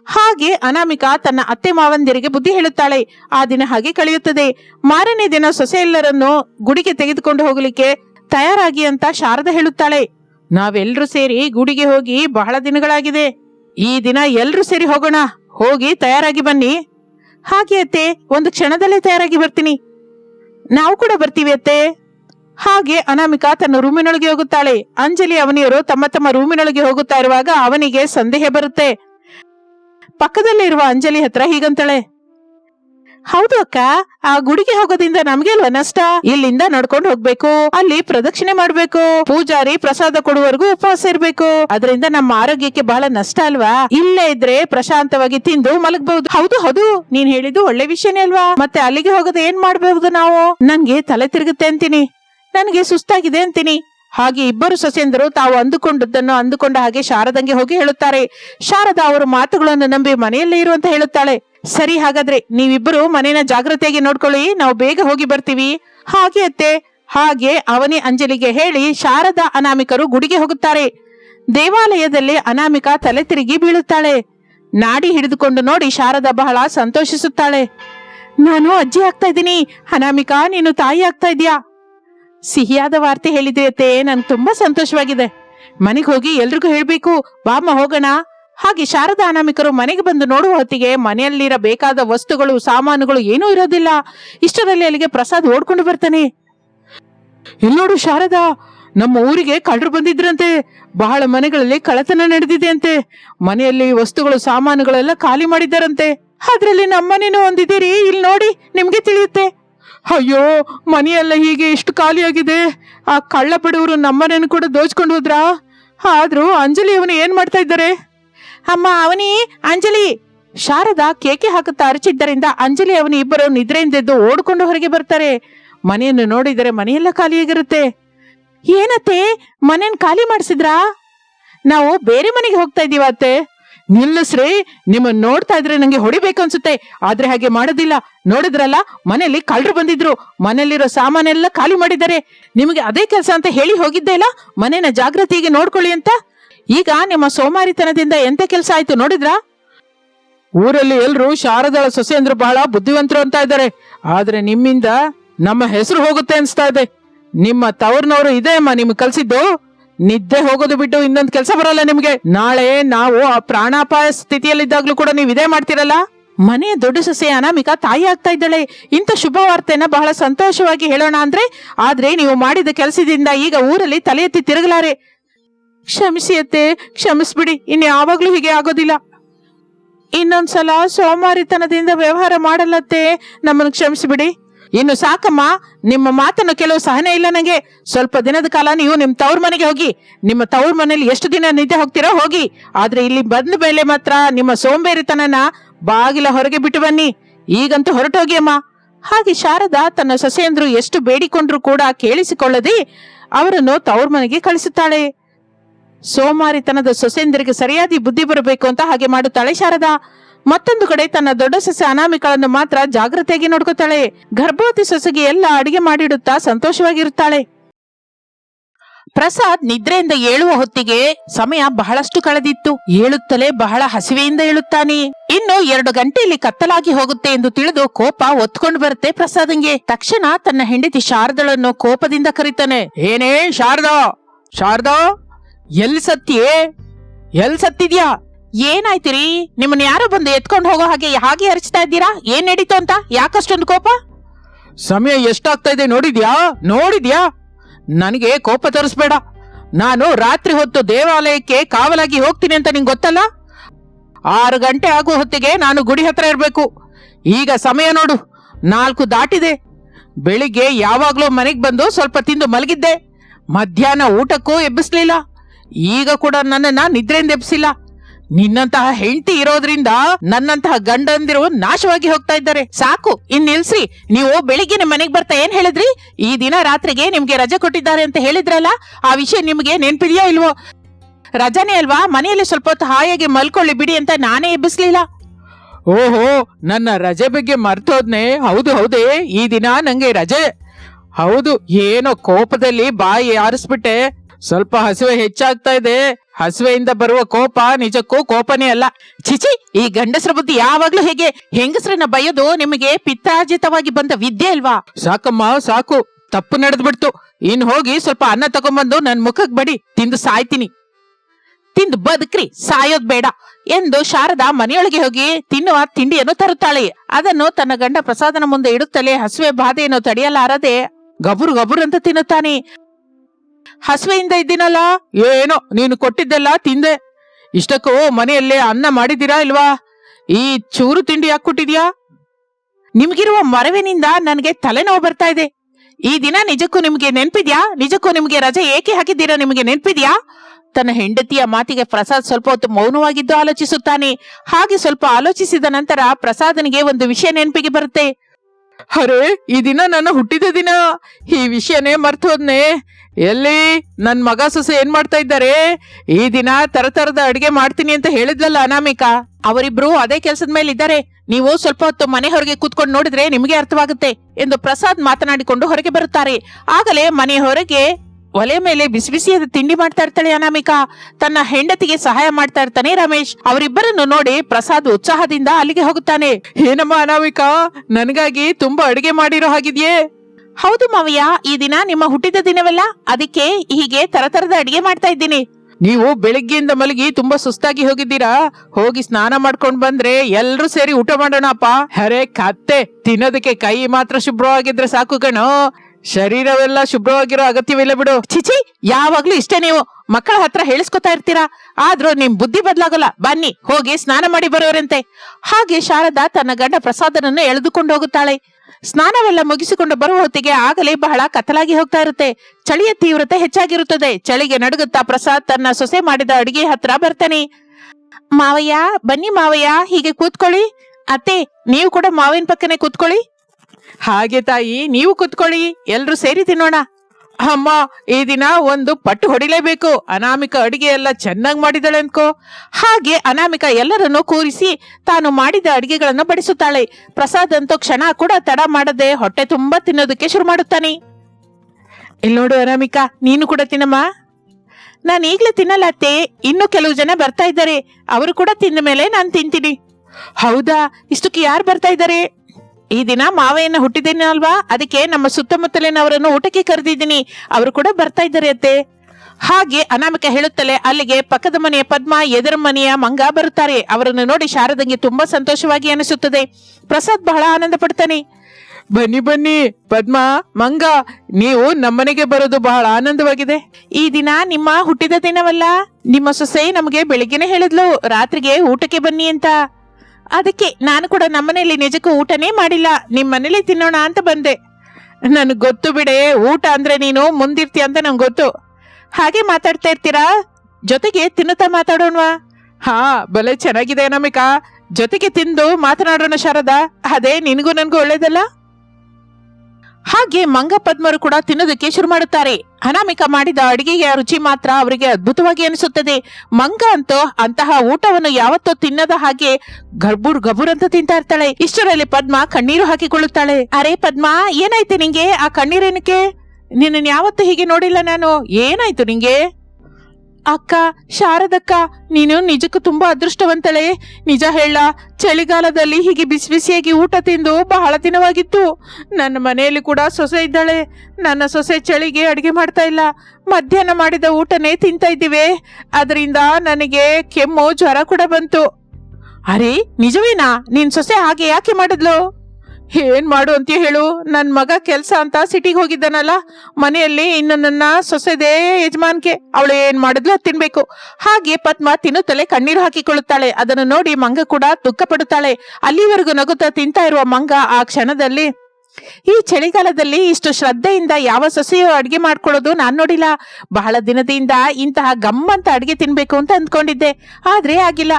ಹಾಗೆ ಅನಾಮಿಕಾ ತನ್ನ ಅತ್ತೆ ಮಾವಂದಿರಿಗೆ ಬುದ್ಧಿ ಹೇಳುತ್ತಾಳೆ. ಆ ದಿನ ಹಾಗೆ ಕಳೆಯುತ್ತದೆ. ಮಾರನೇ ದಿನ ಸೊಸೆ ಎಲ್ಲರನ್ನು ಗುಡಿಗೆ ತೆಗೆದುಕೊಂಡು ಹೋಗಲಿಕ್ಕೆ ತಯಾರಾಗಿ ಅಂತ ಶಾರದ ಹೇಳುತ್ತಾಳೆ. ನಾವೆಲ್ಲರೂ ಸೇರಿ ಗುಡಿಗೆ ಹೋಗಿ ಬಹಳ ದಿನಗಳಾಗಿದೆ. ಈ ದಿನ ಎಲ್ಲರೂ ಸೇರಿ ಹೋಗೋಣ. ಹೋಗಿ ತಯಾರಾಗಿ ಬನ್ನಿ. ಹಾಗೆ ಅತ್ತೆ, ಒಂದು ಕ್ಷಣದಲ್ಲೇ ತಯಾರಾಗಿ ಬರ್ತೀನಿ. ನಾವು ಕೂಡ ಬರ್ತೀವಿ ಅತ್ತೆ. ಹಾಗೆ ಅನಾಮಿಕಾ ತನ್ನ ರೂಮಿನೊಳಗೆ ಹೋಗುತ್ತಾಳೆ. ಅಂಜಲಿ ಅವನಿಯರು ತಮ್ಮ ತಮ್ಮ ರೂಮಿನೊಳಗೆ ಹೋಗುತ್ತಾ ಇರುವಾಗ ಅವನಿಗೆ ಸಂದೇಹ ಬರುತ್ತೆ. ಪಕ್ಕದಲ್ಲಿರುವ ಅಂಜಲಿ ಹತ್ರ ಹೀಗಂತಾಳೆ. ಹೌದು ಅಕ್ಕ, ಆ ಗುಡಿಗೆ ಹೋಗೋದಿಂದ ನಮ್ಗೆ ಅಲ್ವಾ ನಷ್ಟ? ಇಲ್ಲಿಂದ ನಡ್ಕೊಂಡು ಹೋಗ್ಬೇಕು, ಅಲ್ಲಿ ಪ್ರದಕ್ಷಿಣೆ ಮಾಡ್ಬೇಕು, ಪೂಜಾರಿ ಪ್ರಸಾದ ಕೊಡುವವರೆಗೂ ಉಪವಾಸ ಇರ್ಬೇಕು. ಅದರಿಂದ ನಮ್ಮ ಆರೋಗ್ಯಕ್ಕೆ ಬಹಳ ನಷ್ಟ ಅಲ್ವಾ? ಇಲ್ಲೇ ಇದ್ರೆ ಪ್ರಶಾಂತವಾಗಿ ತಿಂದು ಮಲಗಬಹುದು. ಹೌದು ಹೌದು, ನೀನ್ ಹೇಳಿದ್ದು ಒಳ್ಳೆ ವಿಷಯನೇ ಅಲ್ವಾ? ಮತ್ತೆ ಅಲ್ಲಿಗೆ ಹೋಗೋದು ಏನ್ ಮಾಡ್ಬಹುದು ನಾವು? ನನ್ಗೆ ತಲೆ ತಿರುಗುತ್ತೆ ಅಂತೀನಿ. ನನಗೆ ಸುಸ್ತಾಗಿದೆ ಅಂತೀನಿ. ಹಾಗೆ ಇಬ್ಬರು ಸೊಸೆಂದರು ತಾವು ಅಂದುಕೊಂಡದ್ದನ್ನು ಅಂದುಕೊಂಡ ಹಾಗೆ ಶಾರದಂಗೆ ಹೋಗಿ ಹೇಳುತ್ತಾರೆ. ಶಾರದಾ ಅವರ ಮಾತುಗಳನ್ನು ನಂಬಿ ಮನೆಯಲ್ಲೇ ಇರು ಅಂತ ಹೇಳುತ್ತಾಳೆ. ಸರಿ ಹಾಗಾದ್ರೆ ನೀವಿಬ್ಬರು ಮನೇನ ಜಾಗ್ರತೆಯಾಗಿ ನೋಡ್ಕೊಳ್ಳಿ, ನಾವು ಬೇಗ ಹೋಗಿ ಬರ್ತೀವಿ. ಹಾಗೆ ಅತ್ತೆ, ಹಾಗೆ ಅವನೇ ಅಂಜಲಿಗೆ ಹೇಳಿ ಶಾರದಾ ಅನಾಮಿಕರು ಗುಡಿಗೆ ಹೋಗುತ್ತಾರೆ. ದೇವಾಲಯದಲ್ಲಿ ಅನಾಮಿಕಾ ತಲೆ ತಿರುಗಿ ಬೀಳುತ್ತಾಳೆ. ನಾಡಿ ಹಿಡಿದುಕೊಂಡು ನೋಡಿ ಶಾರದಾ ಬಹಳ ಸಂತೋಷಿಸುತ್ತಾಳೆ. ನಾನು ಅಜ್ಜಿ ಆಗ್ತಾ ಇದ್ದೀನಿ. ಅನಾಮಿಕಾ, ನೀನು ತಾಯಿ ಆಗ್ತಾ ಇದೀಯಾ ಸಿಹಿಯಾದ ವಾರ್ತೆ ಹೇಳಿದ್ರಿ ಅತ್ತೆ. ನನ್ಗೆ ತುಂಬಾ ಸಂತೋಷವಾಗಿದೆ. ಮನೆಗೆ ಹೋಗಿ ಎಲ್ರಿಗೂ ಹೇಳ್ಬೇಕು. ಬಾಮ್ಮ, ಹೋಗೋಣ. ಹಾಗೆ ಶಾರದಾ ಅನಾಮಿಕರು ಮನೆಗೆ ಬಂದು ನೋಡುವ ಹೊತ್ತಿಗೆ ಮನೆಯಲ್ಲಿರಬೇಕಾದ ವಸ್ತುಗಳು, ಸಾಮಾನುಗಳು ಏನೂ ಇರೋದಿಲ್ಲ. ಇಷ್ಟರಲ್ಲಿ ಅಲ್ಲಿಗೆ ಪ್ರಸಾದ್ ಓಡ್ಕೊಂಡು ಬರ್ತಾನೆ. ಇಲ್ಲೋಡು ಶಾರದಾ, ನಮ್ಮ ಊರಿಗೆ ಕಳ್ಳರು ಬಂದಿದ್ರಂತೆ. ಬಹಳ ಮನೆಗಳಲ್ಲಿ ಕಳತನ ನಡೆದಿದೆ ಅಂತೆ ಮನೆಯಲ್ಲಿ ವಸ್ತುಗಳು, ಸಾಮಾನುಗಳೆಲ್ಲ ಖಾಲಿ ಮಾಡಿದ್ದಾರಂತೆ. ಅದ್ರಲ್ಲಿ ನಮ್ಮನೇನು ಒಂದಿದ್ದೀರಿ ಇಲ್ಲಿ ನೋಡಿ ನಿಮ್ಗೆ ತಿಳಿಯುತ್ತೆ. ಅಯ್ಯೋ, ಮನೆಯೆಲ್ಲ ಹೀಗೆ ಇಷ್ಟು ಖಾಲಿಯಾಗಿದೆ. ಆ ಕಳ್ಳ ಬಡವರು ನಮ್ಮನೇನು ಕೂಡ ದೋಚ್ಕೊಂಡು ಹೋದ್ರಾ? ಆದ್ರೂ ಅಂಜಲಿ ಅವನು ಏನ್ ಮಾಡ್ತಾ ಇದ್ದಾರೆ? ಅಮ್ಮ ಅವನಿ, ಅಂಜಲಿ. ಶಾರದಾ ಕೇಕೆ ಹಾಕುತ್ತಾ ಅರಚಿದ್ದರಿಂದ ಅಂಜಲಿ, ಅವನಿ ಇಬ್ಬರು ನಿದ್ರೆಯಿಂದೆದ್ದು ಓಡಿಕೊಂಡು ಹೊರಗೆ ಬರ್ತಾರೆ. ಮನೆಯನ್ನು ನೋಡಿದರೆ ಮನೆಯೆಲ್ಲ ಖಾಲಿಯಾಗಿರುತ್ತೆ. ಏನತ್ತೆ ಮನೇನ್ ಖಾಲಿ ಮಾಡಿಸಿದ್ರಾ? ನಾವು ಬೇರೆ ಮನೆಗೆ ಹೋಗ್ತಾ ಇದೀವ ಅತ್ತೆ. ನಿಲ್ಲಿಸ್ರಿ, ನಿಮ್ಮನ್ನ ನೋಡ್ತಾ ಇದ್ರೆ ನಂಗೆ ಹೊಡಿಬೇಕು ಅನ್ಸುತ್ತೆ. ಆದ್ರೆ ಹಾಗೆ ಮಾಡೋದಿಲ್ಲ. ನೋಡಿದ್ರಲ್ಲ, ಮನೆಯಲ್ಲಿ ಕಳ್ಳರು ಬಂದಿದ್ರು. ಮನೆಯಲ್ಲಿರೋ ಸಾಮಾನೆಲ್ಲ ಖಾಲಿ ಮಾಡಿದ್ದಾರೆ. ನಿಮಗೆ ಅದೇ ಕೆಲಸ ಅಂತ ಹೇಳಿ ಹೋಗಿದ್ದೆ ಇಲ್ಲ ಮನೇನ ಜಾಗೃತಿಗೆ ನೋಡ್ಕೊಳ್ಳಿ ಅಂತ? ಈಗ ನಿಮ್ಮ ಸೋಮಾರಿತನದಿಂದ ಎಂತ ಕೆಲಸ ಆಯ್ತು ನೋಡಿದ್ರಾ? ಊರಲ್ಲಿ ಎಲ್ರು ಶಾರದಾಳ ಸೊಸೆ ಅಂದ್ರೆ ಬಹಳ ಬುದ್ಧಿವಂತರು ಅಂತ ಇದ್ದಾರೆ. ಆದ್ರೆ ನಿಮ್ಮಿಂದ ನಮ್ಮ ಹೆಸರು ಹೋಗುತ್ತೆ ಅನ್ಸ್ತಾ ಇದೆ. ನಿಮ್ಮ ತವರ್ನವರು ಇದೆ ಅಮ್ಮ ನಿಮ್ಗೆ ಕಲ್ಸಿದ್ದು? ನಿದ್ದೆ ಹೋಗೋದು ಬಿಟ್ಟು ಇನ್ನೊಂದು ಕೆಲಸ ಬರಲ್ಲ ನಿಮ್ಗೆ. ನಾಳೆ ನಾವು ಆ ಪ್ರಾಣಾಪಾಯ ಸ್ಥಿತಿಯಲ್ಲಿದ್ದಾಗ್ಲೂ ಕೂಡ ನೀವು ಇದೇ ಮಾಡ್ತಿರಲ್ಲ? ಮನೆಯ ದೊಡ್ಡ ಸೊಸೆ ಅನಾಮಿಕ ತಾಯಿ ಆಗ್ತಾ ಇದ್ದಾಳೆ. ಇಂಥ ಶುಭ ವಾರ್ತೆನ ಬಹಳ ಸಂತೋಷವಾಗಿ ಹೇಳೋಣ ಅಂದ್ರೆ, ಆದ್ರೆ ನೀವು ಮಾಡಿದ ಕೆಲಸದಿಂದ ಈಗ ಊರಲ್ಲಿ ತಲೆ ಎತ್ತಿ ತಿರುಗಲಾರೆ. ಕ್ಷಮಿಸಿ ಅತ್ತೆ ಕ್ಷಮಿಸ್ಬಿಡಿ, ಇನ್ನು ಯಾವಾಗ್ಲೂ ಹೀಗೆ ಆಗೋದಿಲ್ಲ. ಇನ್ನೊಂದ್ಸಲ ಸೋಮಾರಿತನದಿಂದ ವ್ಯವಹಾರ ಮಾಡಲತ್ತೆ, ನಮ್ಮನ್ನು ಕ್ಷಮಿಸಿಬಿಡಿ. ಇನ್ನು ಸಾಕಮ್ಮ, ನಿಮ್ಮ ಮಾತನ್ನು ಕೆಲವು ಸಹನೆ ಇಲ್ಲ ನನಗೆ ಸ್ವಲ್ಪ ದಿನದ ಕಾಲ ನೀವು ನಿಮ್ಮ ತವ್ರ ಮನೆಗೆ ಹೋಗಿ, ನಿಮ್ಮ ತವ್ರ ಮನೇಲಿ ಎಷ್ಟು ದಿನ ನಿದ್ದೆ ಹೋಗ್ತೀರೋ ಹೋಗಿ, ಆದ್ರೆ ಇಲ್ಲಿ ಬಂದ ಮೇಲೆ ಮಾತ್ರ ನಿಮ್ಮ ಸೋಂಬೇರಿತನನ ಬಾಗಿಲ ಹೊರಗೆ ಬಿಟ್ಟು ಬನ್ನಿ. ಈಗಂತೂ ಹೊರಟೋಗಿ ಅಮ್ಮ ಹಾಗೆ ಶಾರದಾ ತನ್ನ ಸೊಸೆಯಂದ್ರು ಎಷ್ಟು ಬೇಡಿಕೊಂಡ್ರು ಕೂಡ ಕೇಳಿಸಿಕೊಳ್ಳದೆ ಅವರನ್ನು ತವ್ರ ಮನೆಗೆ ಕಳಿಸುತ್ತಾಳೆ. ಸೋಮಾರಿತನದ ಸೊಸೆಂದರಿಗೆ ಸರಿಯಾದ ಬುದ್ಧಿ ಬರಬೇಕು ಅಂತ ಹಾಗೆ ಮಾಡುತ್ತಾಳೆ ಶಾರದಾ. ಮತ್ತೊಂದು ಕಡೆ ತನ್ನ ದೊಡ್ಡ ಸೊಸೆ ಅನಾಮಿಕಳನ್ನು ಮಾತ್ರ ಜಾಗ್ರತೆಯಾಗಿ ನೋಡ್ಕೋತಾಳೆ. ಗರ್ಭವತಿ ಸೊಸೆಗೆ ಎಲ್ಲ ಅಡಿಗೆ ಮಾಡಿಡುತ್ತಾ ಸಂತೋಷವಾಗಿರುತ್ತಾಳೆ. ಪ್ರಸಾದ್ ನಿದ್ರೆಯಿಂದ ಏಳುವ ಹೊತ್ತಿಗೆ ಸಮಯ ಬಹಳಷ್ಟು ಕಳೆದಿತ್ತು. ಏಳುತ್ತಲೇ ಬಹಳ ಹಸಿವೆಯಿಂದ ಏಳುತ್ತಾನೆ. ಇನ್ನು ಎರಡು ಗಂಟೆಯಲ್ಲಿ ಕತ್ತಲಾಗಿ ಹೋಗುತ್ತೆ ಎಂದು ತಿಳಿದು ಕೋಪ ಒತ್ಕೊಂಡು ಬರುತ್ತೆ ಪ್ರಸಾದಂಗೆ. ತಕ್ಷಣ ತನ್ನ ಹೆಂಡತಿ ಶಾರದಳನ್ನು ಕೋಪದಿಂದ ಕರೀತಾನೆ. ಏನೇ ಶಾರದಾ? ಶಾರದಾ? ಎಲ್ಲಿ ಸತ್ತಿಯೇ? ಎಲ್ ಸತ್ತಿದ್ಯಾ? ಏನಾಯ್ತಿರಿ? ನಿಮ್ಮನ್ನ ಯಾರೋ ಬಂದು ಎತ್ಕೊಂಡು ಹೋಗೋ ಹಾಗೆ ಹಾಗೆ ಹರಿಸ್ತಾ ಇದ್ದೀರಾ? ಏನ್ ನಡೀತು ಅಂತ? ಯಾಕಷ್ಟೊಂದು ಕೋಪ?
ಸಮಯ ಎಷ್ಟಾಗ್ತಾ ಇದೆ ನೋಡಿದ್ಯಾ? ನೋಡಿದ್ಯಾ? ನನಗೆ ಕೋಪ ತರಿಸ್ಬೇಡ. ನಾನು ರಾತ್ರಿ ಹೊತ್ತು ದೇವಾಲಯಕ್ಕೆ ಕಾವಲಾಗಿ ಹೋಗ್ತೀನಿ ಅಂತ ನಿಂಗೆ ಗೊತ್ತಲ್ಲ? ಆರು ಗಂಟೆ ಆಗುವ ಹೊತ್ತಿಗೆ ನಾನು ಗುಡಿ ಹತ್ರ ಇರಬೇಕು. ಈಗ ಸಮಯ ನೋಡು. ನಾಲ್ಕು ದಾಟಿದೆ. ಬೆಳಿಗ್ಗೆ ಯಾವಾಗಲೂ ಮನೆಗೆ ಬಂದು ಸ್ವಲ್ಪ ತಿಂದು ಮಲಗಿದ್ದೆ. ಮಧ್ಯಾಹ್ನ ಊಟಕ್ಕೂ ಎಬ್ಬಿಸ್ಲಿಲ್ಲ. ಈಗ ಕೂಡ ನನ್ನನ್ನ ನಿದ್ರೆಯಿಂದ ಎಬ್ಬಿಸಿಲ್ಲ ನಿನ್ನಂತಹ ಹೆಂಡತಿ ಇರೋದ್ರಿಂದ ನನ್ನಂತಹ ಗಂಡಂದಿರು ನಾಶವಾಗಿ ಹೋಗ್ತಾ ಇದ್ದಾರೆ.
ಸಾಕು, ಇನ್ ನಿಲ್ಸಿ, ನೀವು ಬೆಳಿಗ್ಗೆ ಮನೆಗೆ ಬರ್ತಾ ಏನ್ ಹೇಳಿದ್ರಿ? ಈ ದಿನ ರಾತ್ರಿಗೆ ನಿಮ್ಗೆ ರಜೆ ಕೊಟ್ಟಿದ್ದಾರೆ ಅಂತ ಹೇಳಿದ್ರಲ್ಲ, ಆ ವಿಷಯ ನಿಮ್ಗೆ ನೆನ್ಪಿದ್ಯಾ ಇಲ್ವೋ? ರಜಾನೇ ಅಲ್ವಾ? ಮನೆಯಲ್ಲಿ ಸ್ವಲ್ಪ ಹೊತ್ತು ಹಾಯಾಗಿ ಮಲ್ಕೊಳ್ಳಿ ಬಿಡಿ ಅಂತ ನಾನೇ ಎಬ್ಬಿಸ್ಲಿಲ್ಲ.
ಓಹೋ, ನನ್ನ ರಜೆ ಬಗ್ಗೆ ಮರ್ತೋದ್ನೆ? ಹೌದು, ಹೌದೇ, ಈ ದಿನ ನಂಗೆ ರಜೆ. ಹೌದು, ಏನೋ ಕೋಪದಲ್ಲಿ ಬಾಯಿ ಆರಿಸ್ಬಿಟ್ಟೆ. ಸ್ವಲ್ಪ ಹಸಿವೆ ಹೆಚ್ಚಾಗ್ತಾ ಇದೆ. ಹಸಿವೆಯಿಂದ ಬರುವ ಕೋಪ ನಿಜಕ್ಕೂ ಕೋಪನೇ ಅಲ್ಲ.
ಚಿಚಿ ಈ ಗಂಡಸರ ಬುದ್ಧಿ ಯಾವಾಗ್ಲೂ ಹೇಗೆ? ಹೆಂಗಸರನ್ನ ಬಯ್ಯೋದು ನಿಮಗೆ ಪಿತ್ತಾರ್ಜಿತವಾಗಿ ಬಂದ ವಿದ್ಯೆ ಅಲ್ವಾ?
ಸಾಕಮ್ಮ, ಸಾಕು. ತಪ್ಪು ನಡೆದ್ಬಿಡ್ತು. ಇನ್ ಹೋಗಿ ಸ್ವಲ್ಪ ಅನ್ನ ತಗೊಂಬಂದು ನನ್ ಮುಖಕ್ ಬಡಿ, ತಿಂದು ಸಾಯ್ತೀನಿ.
ತಿಂದು ಬದುಕ್ರಿ, ಸಾಯೋದ್ ಬೇಡ ಎಂದು ಶಾರದಾ ಮನೆಯೊಳಗೆ ಹೋಗಿ ತಿನ್ನುವ ತಿಂಡಿಯನ್ನು ತರುತ್ತಾಳೆ. ಅದನ್ನು ತನ್ನ ಗಂಡ ಪ್ರಸಾದನ ಮುಂದೆ ಇಡುತ್ತಲೇ ಹಸುವೆ ಬಾಧೆಯನ್ನು ತಡೆಯಲಾರದೆ ಗಬುರು ಗಬುರು ಅಂತ ತಿನ್ನುತ್ತಾನೆ. ಹಸುವೆಯಿಂದ ಇದ್ದೀನಲ್ಲ?
ಏನೋ, ನೀನು ಕೊಟ್ಟಿದ್ದೆಲ್ಲ ತಿಂದೆ. ಇಷ್ಟಕ್ಕೂ ಮನೆಯಲ್ಲೇ ಅನ್ನ ಮಾಡಿದ್ದೀರಾ ಇಲ್ವಾ? ಈ ಚೂರು ತಿಂಡಿ ಯಾಕೆ ಕೊಟ್ಟಿದ್ಯಾ
ನಿಮ್ಗಿರುವ ಮರವಿನಿಂದ ನನಗೆ ತಲೆನೋವು ಬರ್ತಾ ಇದೆ. ಈ ದಿನ ನಿಜಕ್ಕೂ ನಿಮ್ಗೆ ನೆನ್ಪಿದ್ಯಾ? ನಿಜಕ್ಕೂ ನಿಮ್ಗೆ ರಜೆ ಏಕೆ ಹಾಕಿದ್ದೀರಾ? ನಿಮ್ಗೆ ನೆನ್ಪಿದ್ಯಾ? ತನ್ನ ಹೆಂಡತಿಯ ಮಾತಿಗೆ ಪ್ರಸಾದ್ ಸ್ವಲ್ಪ ಹೊತ್ತು ಮೌನವಾಗಿದ್ದು ಆಲೋಚಿಸುತ್ತಾನೆ. ಹಾಗೆ ಸ್ವಲ್ಪ ಆಲೋಚಿಸಿದ ನಂತರ ಪ್ರಸಾದನಿಗೆ ಒಂದು ವಿಷಯ ನೆನಪಿಗೆ ಬರುತ್ತೆ.
ಅರೆ, ಈ ದಿನ ನನ್ನ ಹುಟ್ಟಿದ ದಿನ. ಈ ವಿಷಯನೇ ಮರ್ತು ಹೋದ್ನೆ ಎಲ್ಲಿ? ನನ್ ಮಗ ಸೊಸೆ ಏನ್ ಮಾಡ್ತಾ ಇದ್ದಾರೆ? ಈ ದಿನ ತರತರದ ಅಡಿಗೆ ಮಾಡ್ತೀನಿ ಅಂತ ಹೇಳಿದ್ಲಲ್ಲ ಅನಾಮಿಕಾ.
ಅವರಿಬ್ರು ಅದೇ ಕೆಲಸದ ಮೇಲೆ ಇದ್ದಾರೆ. ನೀವು ಸ್ವಲ್ಪ ಹೊತ್ತು ಮನೆ ಹೊರಗೆ ಕೂತ್ಕೊಂಡು ನೋಡಿದ್ರೆ ನಿಮಗೆ ಅರ್ಥವಾಗುತ್ತೆ ಎಂದು ಪ್ರಸಾದ್ ಮಾತನಾಡಿಕೊಂಡು ಹೊರಗೆ ಬರುತ್ತಾರೆ. ಆಗಲೇ ಮನೆ ಹೊರಗೆ ಒಲೆ ಮೇಲೆ ಬಿಸಿ ಬಿಸಿಯಾದ ತಿಂಡಿ ಮಾಡ್ತಾ ಇರ್ತಾಳೆ ಅನಾಮಿಕಾ. ತನ್ನ ಹೆಂಡತಿಗೆ ಸಹಾಯ ಮಾಡ್ತಾ ಇರ್ತಾನೆ ರಮೇಶ್. ಅವರಿಬ್ಬರನ್ನು ನೋಡಿ ಪ್ರಸಾದ್ ಉತ್ಸಾಹದಿಂದ ಅಲ್ಲಿಗೆ ಹೋಗುತ್ತಾನೆ.
ಏನಮ್ಮ ಅನಾಮಿಕಾ? ನನಗಾಗಿ ತುಂಬಾ ಅಡುಗೆ ಮಾಡಿರೋ ಹಾಗಿದ್ಯೇ?
ಹೌದು ಮಾವಯ್ಯ, ಈ ದಿನ ನಿಮ್ಮ ಹುಟ್ಟಿದ ದಿನವಲ್ಲ. ಅದಕ್ಕೆ ಹೀಗೆ ತರತರದ ಅಡಿಗೆ ಮಾಡ್ತಾ ಇದ್ದೀನಿ.
ನೀವು ಬೆಳಿಗ್ಗೆಯಿಂದ ಮಲಗಿ ತುಂಬಾ ಸುಸ್ತಾಗಿ ಹೋಗಿದ್ದೀರಾ? ಹೋಗಿ ಸ್ನಾನ ಮಾಡ್ಕೊಂಡ್ ಬಂದ್ರೆ ಎಲ್ರೂ ಸೇರಿ ಊಟ ಮಾಡೋಣಪ್ಪ. ಅರೆ ಕತ್ತೆ, ತಿನ್ನೋದಕ್ಕೆ ಕೈ ಮಾತ್ರ ಶುಭ್ರವಾಗಿದ್ರೆ ಸಾಕು ಕಣೋ. ಶರೀರವೆಲ್ಲ ಶುಭ್ರವಾಗಿರೋ ಅಗತ್ಯವಿಲ್ಲ ಬಿಡು.
ಚಿಚಿ ಯಾವಾಗ್ಲೂ ಇಷ್ಟೇ ನೀವು. ಮಕ್ಕಳ ಹತ್ರ ಹೇಳಿಸ್ಕೊತಾ ಇರ್ತೀರಾ? ಆದ್ರೂ ನಿಮ್ ಬುದ್ಧಿ ಬದಲಾಗಲ್ಲ. ಬನ್ನಿ, ಹೋಗಿ ಸ್ನಾನ ಮಾಡಿ ಬರೋರಂತೆ. ಹಾಗೆ ಶಾರದಾ ತನ್ನ ಗಂಡ ಪ್ರಸಾದನನ್ನು ಎಳೆದುಕೊಂಡು ಹೋಗುತ್ತಾಳೆ. ಸ್ನಾನವೆಲ್ಲ ಮುಗಿಸಿಕೊಂಡು ಬರುವ ಹೊತ್ತಿಗೆ ಆಗಲೇ ಬಹಳ ಕತ್ತಲಾಗಿ ಹೋಗ್ತಾ ಇರುತ್ತೆ. ಚಳಿಯ ತೀವ್ರತೆ ಹೆಚ್ಚಾಗಿರುತ್ತದೆ. ಚಳಿಗೆ ನಡುಗುತ್ತಾ ಪ್ರಸಾದ್ ತನ್ನ ಸೊಸೆ ಮಾಡಿದ ಅಡಿಗೆ ಹತ್ರ ಬರ್ತಾನೆ. ಮಾವಯ್ಯ, ಬನ್ನಿ ಮಾವಯ್ಯ, ಹೀಗೆ ಕೂತ್ಕೊಳ್ಳಿ. ಅತ್ತೆ, ನೀವು ಕೂಡ ಮಾವಿನ ಪಕ್ಕನೆ ಕೂತ್ಕೊಳ್ಳಿ.
ಹಾಗೆ ತಾಯಿ, ನೀವು ಕುತ್ಕೊಳ್ಳಿ, ಎಲ್ರು ಸೇರಿ ತಿನ್ನೋಣ. ಅಮ್ಮ, ಈ ದಿನ ಒಂದು ಪಟ್ಟು ಹೊಡಿಲೇಬೇಕು. ಅನಾಮಿಕ ಅಡಿಗೆ ಎಲ್ಲ ಚೆನ್ನಾಗಿ ಮಾಡಿದಾಳೆ ಅನ್ಕೋ
ಹಾಗೆ ಅನಾಮಿಕ ಎಲ್ಲರನ್ನು ಕೂರಿಸಿ ತಾನು ಮಾಡಿದ ಅಡಿಗೆಗಳನ್ನು ಬಡಿಸುತ್ತಾಳೆ. ಪ್ರಸಾದ್ ಅಂತೂ ಕ್ಷಣ ಕೂಡ ತಡ ಮಾಡದೆ ಹೊಟ್ಟೆ ತುಂಬಾ ತಿನ್ನೋದಕ್ಕೆ ಶುರು ಮಾಡುತ್ತಾನೆ. ಇಲ್ಲಿ ನೋಡು ಅನಾಮಿಕ, ನೀನು ಕೂಡ ತಿನ್ನಮ್ಮ. ನಾನು ಈಗಲೇ ತಿನ್ನಲತ್ತೆ ಇನ್ನು ಕೆಲವು ಜನ ಬರ್ತಾ ಇದ್ದಾರೆ. ಅವರು ಕೂಡ ತಿಂದ ಮೇಲೆ ನಾನು ತಿಂತೀನಿ. ಹೌದಾ, ಇಷ್ಟಕ್ಕೆ ಯಾರು ಬರ್ತಾ ಇದ್ದಾರೆ? ಈ ದಿನ ಮಾವೆಯನ್ನ ಹುಟ್ಟಿದ್ದೇನೆ ಅಲ್ವಾ? ಅದಕ್ಕೆ ನಮ್ಮ ಸುತ್ತಮುತ್ತಲಿನವರನ್ನು ಊಟಕ್ಕೆ ಕರೆದಿದ್ದೀನಿ. ಅವರು ಕೂಡ ಬರ್ತಾ ಇದ್ದಾರೆ ಅತ್ತೆ. ಹಾಗೆ ಅನಾಮಿಕ ಹೇಳುತ್ತಲೇ ಅಲ್ಲಿಗೆ ಪಕ್ಕದ ಮನೆಯ ಪದ್ಮ, ಎದುರು ಮನೆಯ ಮಂಗ ಬರುತ್ತಾರೆ. ಅವರನ್ನು ನೋಡಿ ಶಾರದಂಗೆ ತುಂಬಾ ಸಂತೋಷವಾಗಿ ಅನಿಸುತ್ತದೆ. ಪ್ರಸಾದ್ ಬಹಳ ಆನಂದ ಪಡ್ತಾನೆ.
ಬನ್ನಿ ಬನ್ನಿ, ಪದ್ಮ, ಮಂಗ, ನೀವು ನಮ್ಮನೆಗೆ ಬರೋದು ಬಹಳ ಆನಂದವಾಗಿದೆ.
ಈ ದಿನ ನಿಮ್ಮ ಹುಟ್ಟಿದ ದಿನವಲ್ಲ? ನಿಮ್ಮ ಸೊಸೆ ನಮಗೆ ಬೆಳಿಗ್ಗೆನೆ ಹೇಳಿದ್ಲು, ರಾತ್ರಿಗೆ ಊಟಕ್ಕೆ ಬನ್ನಿ ಅಂತ. ಅದಕ್ಕೆ ನಾನು ಕೂಡ ನಮ್ಮನೇಲಿ ನಿಜಕ್ಕೂ ಊಟನೇ ಮಾಡಿಲ್ಲ. ನಿಮ್ಮ ಮನೇಲಿ ತಿನ್ನೋಣ ಅಂತ ಬಂದೆ. ನನಗೆ ಗೊತ್ತು ಬಿಡೆ, ಊಟ ಅಂದ್ರೆ ನೀನು ಮುಂದಿರ್ತಿ ಅಂತ ನಂಗೆ ಗೊತ್ತು. ಹಾಗೆ ಮಾತಾಡ್ತಾ ಇರ್ತೀರಾ? ಜೊತೆಗೆ ತಿನ್ನುತ್ತಾ ಮಾತಾಡೋಣವಾ?
ಹಾ, ಬಲೆ ಚೆನ್ನಾಗಿದೆ ನಮಿಕಾ
ಜೊತೆಗೆ ತಿಂದು ಮಾತನಾಡೋಣ ಶಾರದಾ. ಅದೇ ನಿನಗೂ ನನಗೂ ಒಳ್ಳೇದಲ್ಲ? ಹಾಗೆ ಮಂಗ ಪದ್ಮರು ಕೂಡ ತಿನ್ನೋದಕ್ಕೆ ಶುರು ಮಾಡುತ್ತಾರೆ. ಅನಾಮಿಕ ಮಾಡಿದ ಅಡಿಗೆಯ ರುಚಿ ಮಾತ್ರ ಅವರಿಗೆ ಅದ್ಭುತವಾಗಿ ಅನಿಸುತ್ತದೆ. ಮಂಗ ಅಂತೂ ಅಂತಹ ಊಟವನ್ನು ಯಾವತ್ತೂ ತಿನ್ನದ ಹಾಗೆ ಗರ್ಬುರ್ ಗಬುರ್ ಅಂತ ತಿಂತಾ ಇರ್ತಾಳೆ. ಇಷ್ಟರಲ್ಲಿ ಪದ್ಮ ಕಣ್ಣೀರು ಹಾಕಿಕೊಳ್ಳುತ್ತಾಳೆ. ಅರೆ ಪದ್ಮ, ಏನಾಯ್ತು ನಿಂಗೆ? ಆ ಕಣ್ಣೀರೇನಕ್ಕೆ? ನಿನ್ನ ಯಾವತ್ತೂ ಹೀಗೆ ನೋಡಿಲ್ಲ ನಾನು. ಏನಾಯ್ತು ನಿಂಗೆ? ಅಕ್ಕ, ಶಾರದಕ್ಕ, ನೀನು ನಿಜಕ್ಕೂ ತುಂಬಾ ಅದೃಷ್ಟವಂತಳೆ ನಿಜ ಹೇಳ, ಚಳಿಗಾಲದಲ್ಲಿ ಹೀಗೆ ಬಿಸಿ ಬಿಸಿಯಾಗಿ ಊಟ ತಿಂದು ಬಹಳ ದಿನವಾಗಿತ್ತು. ನನ್ನ ಮನೆಯಲ್ಲಿ ಕೂಡ ಸೊಸೆ ಇದ್ದಾಳೆ. ನನ್ನ ಸೊಸೆ ಚಳಿಗೆ ಅಡುಗೆ ಮಾಡ್ತಾ ಇಲ್ಲ. ಮಧ್ಯಾಹ್ನ ಮಾಡಿದ ಊಟನೇ ತಿಂತಾ ಇದ್ದೀವಿ. ಅದರಿಂದ ನನಗೆ ಕೆಮ್ಮು, ಜ್ವರ ಕೂಡ ಬಂತು. ಅರೆ, ನಿಜವೇನಾ? ನಿನ್ ಸೊಸೆ ಹಾಗೆ ಯಾಕೆ ಮಾಡಿದ್ಲು? ಏನ್ ಮಾಡು ಅಂತ ಹೇಳು. ನನ್ ಮಗ ಕೆಲ್ಸ ಅಂತ ಸಿಟಿಗೆ ಹೋಗಿದ್ದಾನಲ್ಲ, ಮನೆಯಲ್ಲಿ ಇನ್ನು ನನ್ನ ಸೊಸೆದೇ ಯಜಮಾನ್ಗೆ. ಅವಳು ಏನ್ ಮಾಡಿದ್ಲು ಅದು ತಿನ್ಬೇಕು. ಹಾಗೆ ಪದ್ಮ ತಿನ್ನುತ್ತಲೇ ಕಣ್ಣೀರು ಹಾಕಿಕೊಳ್ಳುತ್ತಾಳೆ. ಅದನ್ನು ನೋಡಿ ಮಂಗ ಕೂಡ ದುಃಖ ಪಡುತ್ತಾಳೆ. ಅಲ್ಲಿವರೆಗೂ ನಗುತ್ತಾ ತಿಂತಾ ಇರುವ ಮಂಗ ಆ ಕ್ಷಣದಲ್ಲಿ, ಈ ಚಳಿಗಾಲದಲ್ಲಿ ಇಷ್ಟು ಶ್ರದ್ಧೆಯಿಂದ ಯಾವ ಸೊಸೆಯು ಅಡಿಗೆ ಮಾಡ್ಕೊಳ್ಳೋದು ನಾನು ನೋಡಿಲ್ಲ. ಬಹಳ ದಿನದಿಂದ ಇಂತಹ ಗಮ್ಮಂತ ಅಡಿಗೆ ತಿನ್ಬೇಕು ಅಂತ ಅಂದ್ಕೊಂಡಿದ್ದೆ. ಆದ್ರೆ ಆಗಿಲ್ಲ.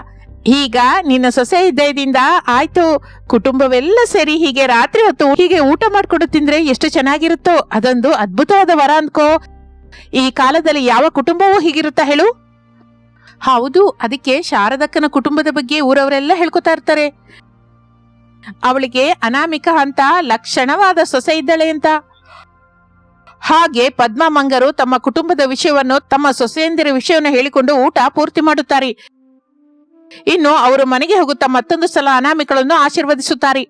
ಈಗ ನಿನ್ನ ಸೊಸೆ ಇದ್ದದಿಂದ ಆಯ್ತು, ಕುಟುಂಬವೆಲ್ಲ ಸೇರಿ, ಹೀಗೆ ರಾತ್ರಿ ಹೊತ್ತು ಹೀಗೆ ಊಟ ಮಾಡ್ಕೊಂಡು ತಿಂದ್ರೆ ಎಷ್ಟು ಚೆನ್ನಾಗಿರುತ್ತೋ, ಅದೊಂದು ಅದ್ಭುತವಾದ ವರ ಅನ್ಕೋ. ಈ ಕಾಲದಲ್ಲಿ ಯಾವ ಕುಟುಂಬವೂ ಹೀಗಿರುತ್ತಾ ಹೇಳು? ಹೌದು, ಅದಕ್ಕೆ ಶಾರದಕ್ಕನ ಕುಟುಂಬದ ಬಗ್ಗೆ ಊರವರೆಲ್ಲ ಹೇಳ್ಕೊತಾ ಇರ್ತಾರೆ. ಅವಳಿಗೆ ಅನಾಮಿಕ ಅಂತ ಲಕ್ಷಣವಾದ ಸೊಸೆ ಇದ್ದಾಳೆ ಅಂತ. ಹಾಗೆ ಪದ್ಮಮಂಗರು ತಮ್ಮ ಕುಟುಂಬದ ವಿಷಯವನ್ನು ತಮ್ಮ ಸೊಸೆಯಂದಿರ ವಿಷಯವನ್ನು ಹೇಳಿಕೊಂಡು ಊಟ ಪೂರ್ತಿ ಮಾಡುತ್ತಾರೆ. ಇನ್ನು ಅವರು ಮನೆಗೆ ಹೋಗುತ್ತಾ ಮತ್ತೊಂದು ಸಲ ಅನಾಮಿಕಳನ್ನು ಆಶೀರ್ವದಿಸುತ್ತಾರೆ.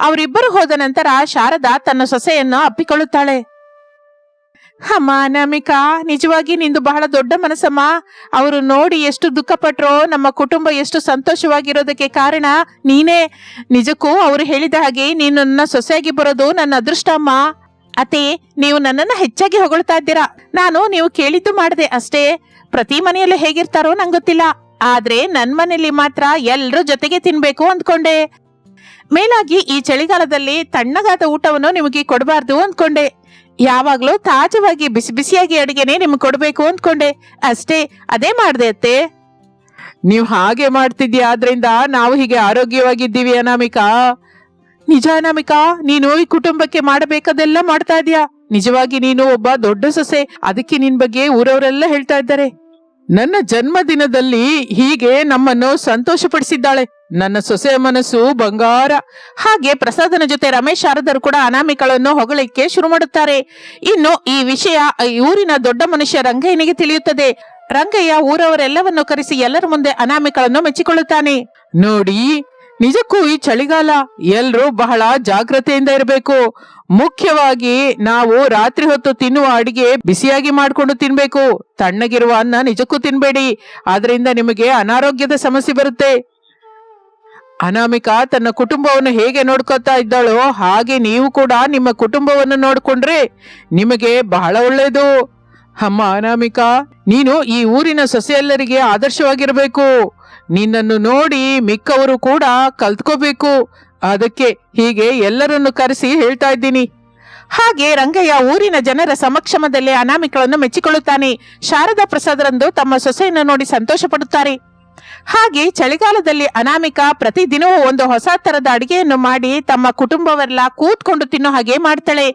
ಅವರಿಬ್ಬರು ಹೋದ ನಂತರ ಶಾರದಾ ತನ್ನ ಸೊಸೆಯನ್ನು ಅಪ್ಪಿಕೊಳ್ಳುತ್ತಾಳೆ. ಅಮ್ಮ ಅನಾಮಿಕಾ, ನಿಜವಾಗಿ ನಿಂದು ಬಹಳ ದೊಡ್ಡ ಮನಸ್ಸಮ್ಮ. ಅವರು ನೋಡಿ ಎಷ್ಟು ದುಃಖಪಟ್ರೋ, ನಮ್ಮ ಕುಟುಂಬ ಎಷ್ಟು ಸಂತೋಷವಾಗಿರೋದಕ್ಕೆ ಕಾರಣ ನೀನೇ. ನಿಜಕ್ಕೂ ಅವರು ಹೇಳಿದ ಹಾಗೆ ನೀನು ನನ್ನ ಸೊಸೆಯಾಗಿ ಬರೋದು ನನ್ನ ಅದೃಷ್ಟ ಅಮ್ಮ. ಅತ್ತೆ, ನೀವು ನನ್ನನ್ನು ಹೆಚ್ಚಾಗಿ ಹೊಗಳ್ತಾ ಇದ್ದೀರಾ. ನಾನು ನೀವು ಕೇಳಿದ್ದು ಮಾಡಿದೆ ಅಷ್ಟೇ. ಪ್ರತಿ ಮನೆಯಲ್ಲೂ ಹೇಗಿರ್ತಾರೋ ನಂಗೊತ್ತಿಲ್ಲ ಗೊತ್ತಿಲ್ಲ. ಆದ್ರೆ ನನ್ ಮನೇಲಿ ಮಾತ್ರ ಎಲ್ಲರೂ ಜೊತೆಗೆ ತಿನ್ಬೇಕು ಅಂದ್ಕೊಂಡೆ. ಮೇಲಾಗಿ ಈ ಚಳಿಗಾಲದಲ್ಲಿ ತಣ್ಣಗಾದ ಊಟವನ್ನು ನಿಮಗೆ ಕೊಡಬಾರ್ದು ಅಂದ್ಕೊಂಡೆ. ಯಾವಾಗ್ಲೂ ತಾಜವಾಗಿ ಬಿಸಿ ಬಿಸಿಯಾಗಿ ಅಡಿಗೆನೆ ನಿಮ್ಗೆ ಕೊಡ್ಬೇಕು ಅಂದ್ಕೊಂಡೆ. ಅಷ್ಟೇ, ಅದೇ ಮಾಡ್ದೆ ಅತ್ತೆ.
ನೀವು ಹಾಗೆ ಮಾಡ್ತಿದ್ಯಾ? ಆದ್ರಿಂದ ನಾವು ಹೀಗೆ ಆರೋಗ್ಯವಾಗಿದ್ದೀವಿ ಅನಾಮಿಕಾ.
ನಿಜ ಅನಾಮಿಕಾ,
ನೀನು ಈ ಕುಟುಂಬಕ್ಕೆ ಮಾಡಬೇಕಾದೆಲ್ಲ ಮಾಡ್ತಾ ಇದೀಯಾ ನಿಜವಾಗಿ ನೀನು ಒಬ್ಬ ದೊಡ್ಡ ಸೊಸೆ, ಅದಕ್ಕೆ ನಿನ್ ಬಗ್ಗೆ ಊರವರೆಲ್ಲ ಹೇಳ್ತಾ ಇದ್ದಾರೆ. ನನ್ನ ಜನ್ಮದಿನದಲ್ಲಿ ಹೀಗೆ ನಮ್ಮನ್ನು ಸಂತೋಷಪಡಿಸಿದ್ದಾಳೆ. ನನ್ನ ಸೊಸೆಯ ಮನಸ್ಸು ಬಂಗಾರ.
ಹಾಗೆ ಪ್ರಸಾದನ ಜೊತೆ ರಮೇಶ್ ಶಾರದರು ಕೂಡ ಅನಾಮಿಕಳನ್ನು ಹೊಗಳಿಕ್ಕೆ ಶುರು ಮಾಡುತ್ತಾರೆ. ಇನ್ನು ಈ ವಿಷಯ ಊರಿನ ದೊಡ್ಡ ಮನುಷ್ಯ ರಂಗಯ್ಯನಿಗೆ ತಿಳಿಯುತ್ತದೆ. ರಂಗಯ್ಯ ಊರವರೆಲ್ಲವನ್ನು ಕರೆಸಿ ಎಲ್ಲರ ಮುಂದೆ ಅನಾಮಿಕಳನ್ನು ಮೆಚ್ಚಿಕೊಳ್ಳುತ್ತಾನೆ.
ನೋಡಿ ನಿಜಕ್ಕೂ ಈ ಚಳಿಗಾಲ ಎಲ್ಲರೂ ಬಹಳ ಜಾಗ್ರತೆಯಿಂದ ಇರಬೇಕು. ಮುಖ್ಯವಾಗಿ ನಾವು ರಾತ್ರಿ ಹೊತ್ತು ತಿನ್ನುವ ಅಡಿಗೆ ಬಿಸಿಯಾಗಿ ಮಾಡ್ಕೊಂಡು ತಿನ್ಬೇಕು. ತಣ್ಣಗಿರುವ ಅನ್ನ ನಿಜಕ್ಕೂ ತಿನ್ಬೇಡಿ. ಆದ್ರಿಂದ ನಿಮಗೆ ಅನಾರೋಗ್ಯದ ಸಮಸ್ಯೆ ಬರುತ್ತೆ. ಅನಾಮಿಕಾ ತನ್ನ ಕುಟುಂಬವನ್ನು ಹೇಗೆ ನೋಡ್ಕೊತಾ ಇದ್ದಾಳೋ ಹಾಗೆ ನೀವು ಕೂಡ ನಿಮ್ಮ ಕುಟುಂಬವನ್ನು ನೋಡ್ಕೊಂಡ್ರೆ ನಿಮಗೆ ಬಹಳ ಒಳ್ಳೆಯದು. ಅಮ್ಮ ಅನಾಮಿಕಾ, ನೀನು ಈ ಊರಿನ ಸೊಸೆಯೆಲ್ಲರಿಗೆ ಆದರ್ಶವಾಗಿರಬೇಕು. ನಿನ್ನನ್ನು ನೋಡಿ ಮಿಕ್ಕವರು ಕೂಡ ಕಲ್ತ್ಕೋಬೇಕು. ಅದಕ್ಕೆ ಹೀಗೆ ಎಲ್ಲರನ್ನು ಕರೆಸಿ ಹೇಳ್ತಾ ಇದ್ದೀನಿ.
ಹಾಗೆ ರಂಗಯ್ಯ ಊರಿನ ಜನರ ಸಮಕ್ಷಮದಲ್ಲಿ ಅನಾಮಿಕಳನ್ನು ಮೆಚ್ಚಿಕೊಳ್ಳುತ್ತಾನೆ. ಶಾರದಾ ಪ್ರಸಾದರಂದು ತಮ್ಮ ಸೊಸೆಯನ್ನು ನೋಡಿ ಸಂತೋಷ ಪಡುತ್ತಾರೆ ಹಾಗೆ ಚಳಿಗಾಲದಲ್ಲಿ ಅನಾಮಿಕ ಪ್ರತಿದಿನವೂ ಒಂದು ಹೊಸ ತರದ ಅಡಿಗೆಯನ್ನು ಮಾಡಿ ತಮ್ಮ ಕುಟುಂಬವೆಲ್ಲ ಕೂತ್ಕೊಂಡು ತಿನ್ನೋ ಹಾಗೆ ಮಾಡ್ತಾಳೆ.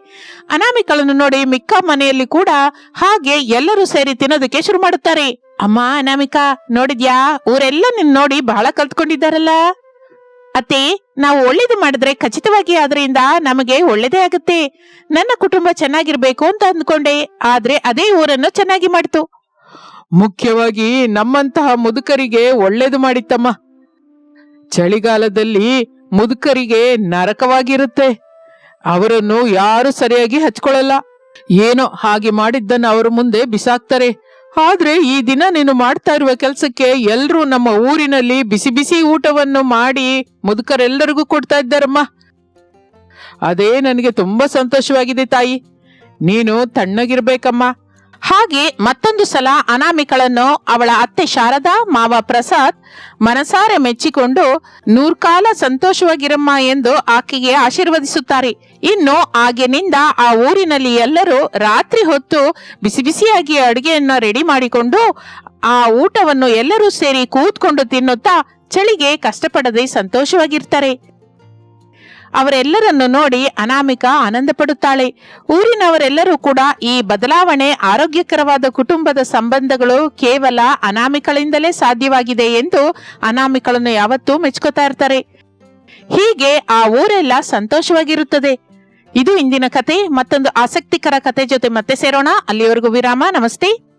ಅನಾಮಿಕಳನ್ನು ನೋಡಿ ಮಿಕ್ಕ ಮನೆಯಲ್ಲಿ ಕೂಡ ಹಾಗೆ ಎಲ್ಲರೂ ಸೇರಿ ತಿನ್ನೋದಕ್ಕೆ ಶುರು ಮಾಡುತ್ತಾರೆ. ಅಮ್ಮ ಅನಾಮಿಕಾ, ನೋಡಿದ್ಯಾ? ಊರೆಲ್ಲ ನಿನ್ ನೋಡಿ ಬಹಳ ಕಲ್ತ್ಕೊಂಡಿದ್ದಾರಲ್ಲ. ಅತ್ತೆ, ನಾವು ಒಳ್ಳೇದು ಮಾಡಿದ್ರೆ ಖಚಿತವಾಗಿ ಅದರಿಂದ ನಮಗೆ ಒಳ್ಳೇದೇ ಆಗುತ್ತೆ. ನನ್ನ ಕುಟುಂಬ ಚೆನ್ನಾಗಿರ್ಬೇಕು ಅಂತ ಅಂದ್ಕೊಂಡೆ, ಆದ್ರೆ ಅದೇ ಊರನ್ನು ಚೆನ್ನಾಗಿ ಮಾಡ್ತು.
ಮುಖ್ಯವಾಗಿ ನಮ್ಮಂತಹ ಮುದುಕರಿಗೆ ಒಳ್ಳೇದು ಮಾಡಿತ್ತಮ್ಮ. ಚಳಿಗಾಲದಲ್ಲಿ ಮುದುಕರಿಗೆ ನರಕವಾಗಿರುತ್ತೆ. ಅವರನ್ನು ಯಾರು ಸರಿಯಾಗಿ ಹಚ್ಕೊಳ್ಳಲ್ಲ. ಏನೋ ಹಾಗೆ ಮಾಡಿದ್ದನ್ನು ಅವರ ಮುಂದೆ ಬಿಸಾಕ್ತಾರೆ. ಆದ್ರೆ ಈ ದಿನ ನೀನು ಮಾಡ್ತಾ ಇರುವ ಕೆಲಸಕ್ಕೆ ಎಲ್ರೂ ನಮ್ಮ ಊರಿನಲ್ಲಿ ಬಿಸಿ ಬಿಸಿ ಊಟವನ್ನು ಮಾಡಿ ಮುದುಕರೆಲ್ಲರಿಗೂ ಕೊಡ್ತಾ ಇದ್ದಾರಮ್ಮ. ಅದೇ ನನಗೆ ತುಂಬಾ ಸಂತೋಷವಾಗಿದೆ ತಾಯಿ. ನೀನು ತಣ್ಣಗಿರ್ಬೇಕಮ್ಮ.
ಹಾಗೆ ಮತ್ತೊಂದು ಸಲ ಅನಾಮಿಕಳನ್ನು ಅವಳ ಅತ್ತೆ ಶಾರದಾ, ಮಾವ ಪ್ರಸಾದ್ ಮನಸಾರೆ ಮೆಚ್ಚಿಕೊಂಡು ನೂರ್ಕಾಲ ಸಂತೋಷವಾಗಿರಮ್ಮ ಎಂದು ಆಕೆಗೆ ಆಶೀರ್ವದಿಸುತ್ತಾರೆ. ಇನ್ನು ಆಗಿನಿಂದ ಆ ಊರಿನಲ್ಲಿ ಎಲ್ಲರೂ ರಾತ್ರಿ ಹೊತ್ತು ಬಿಸಿ ಬಿಸಿಯಾಗಿ ಅಡುಗೆಯನ್ನು ರೆಡಿ ಮಾಡಿಕೊಂಡು, ಆ ಊಟವನ್ನು ಎಲ್ಲರೂ ಸೇರಿ ಕೂತ್ಕೊಂಡು ತಿನ್ನುತ್ತಾ, ಚಳಿಗೆ ಕಷ್ಟಪಡದೆ ಸಂತೋಷವಾಗಿರ್ತಾರೆ. ಅವರೆಲ್ಲರನ್ನು ನೋಡಿ ಅನಾಮಿಕ ಆನಂದ ಪಡುತ್ತಾಳೆ ಊರಿನವರೆಲ್ಲರೂ ಕೂಡ ಈ ಬದಲಾವಣೆ ಆರೋಗ್ಯಕರವಾದ ಕುಟುಂಬದ ಸಂಬಂಧಗಳು ಕೇವಲ ಅನಾಮಿಕಳಿಂದಲೇ ಸಾಧ್ಯವಾಗಿದೆ ಎಂದು ಅನಾಮಿಕಳನ್ನು ಯಾವತ್ತೂ ಮೆಚ್ಕೋತಾ ಇರ್ತಾರೆ. ಹೀಗೆ ಆ ಊರೆಲ್ಲ ಸಂತೋಷವಾಗಿರುತ್ತದೆ. ಇದು ಇಂದಿನ ಕತೆ. ಮತ್ತೊಂದು ಆಸಕ್ತಿಕರ ಕತೆ ಜೊತೆ ಮತ್ತೆ ಸೇರೋಣ. ಅಲ್ಲಿವರೆಗೂ ವಿರಾಮ. ನಮಸ್ತೆ.